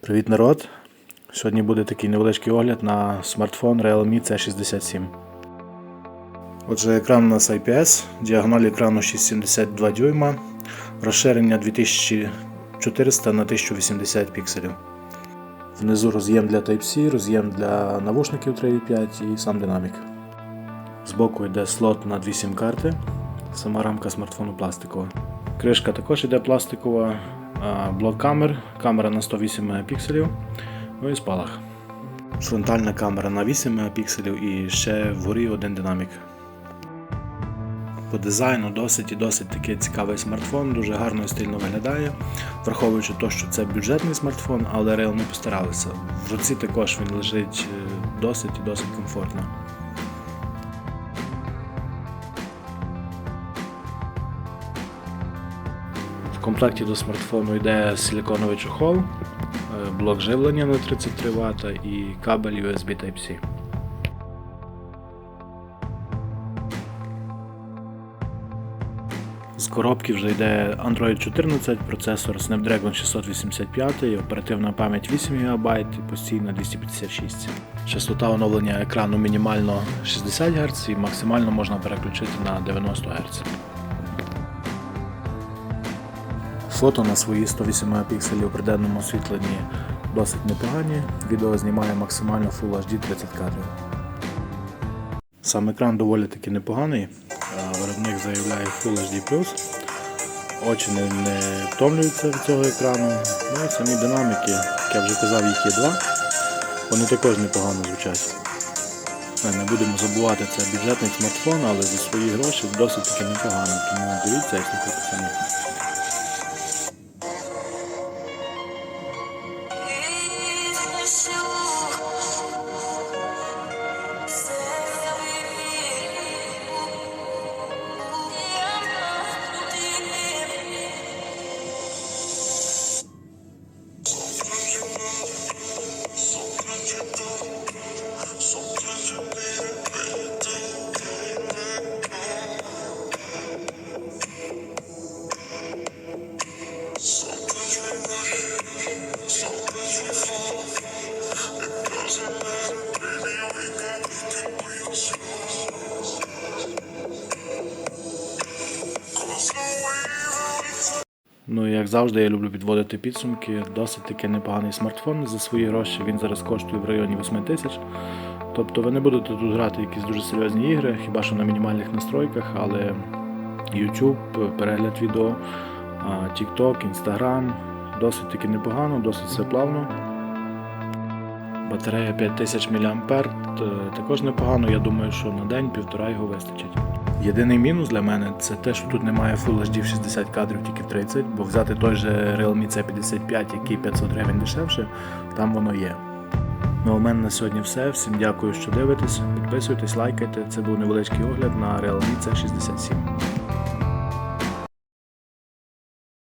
Привіт, народ! Сьогодні буде такий невеличкий огляд на смартфон Realme C67. Отже, екран у нас IPS, діагональ екрану 6,72 дюйма, розширення 2400 на 1080 пікселів. Внизу роз'єм для Type-C, роз'єм для навушників 3.5 і сам динамік. Збоку йде слот на 2 сім-карти, сама рамка смартфону пластикова. Кришка також йде пластикова, блок камер, камера на 108 мегапікселів, ну і спалах. Фронтальна камера на 8 мегапікселів і ще вгорі один динамік. По дизайну досить і досить такий цікавий смартфон, дуже гарно і стильно виглядає, враховуючи те, що це бюджетний смартфон, але Realme постаралися. В руці також він лежить е, досить і досить комфортно. В комплекті до смартфону йде силіконовий чохол, е, блок живлення на 33 Вт і кабель USB Type-C. З коробки вже йде Android 14, процесор Snapdragon 685, оперативна пам'ять 8 ГБ і постійна 256. Частота оновлення екрану мінімально 60 Гц і максимально можна переключити на 90 Гц. Фото на свої 108 мегапікселів при денному освітленні досить непогані. Відео знімає максимально Full HD 30 кадрів. Сам екран доволі таки непоганий. Виробник заявляє Full HD+. Очі не, не втомлюються від цього екрану. Ну і самі динаміки, як я вже казав, їх є два. Вони також непогано звучать. Е, Не будемо забувати, це бюджетний смартфон, але за свої гроші досить таки непогано. Тому дивіться як слухати самі. Ну, як завжди, я люблю підводити підсумки. Досить таки непоганий смартфон за свої гроші. Він зараз коштує в районі 8 тисяч. Тобто ви не будете тут грати якісь дуже серйозні ігри, хіба що на мінімальних настройках, але YouTube, перегляд відео, TikTok, Instagram досить таки непогано, досить все плавно. Батарея 5000 мА також непогано. Я думаю, що на день-півтора його вистачить. Єдиний мінус для мене це те, що тут немає Full HD в 60 кадрів, тільки в 30, бо взяти той же Realme C55, який 500 гривень дешевше, там воно є. Ну а у мене на сьогодні все. Всім дякую, що дивитесь. Підписуйтесь, лайкайте. Це був невеличкий огляд на Realme C67.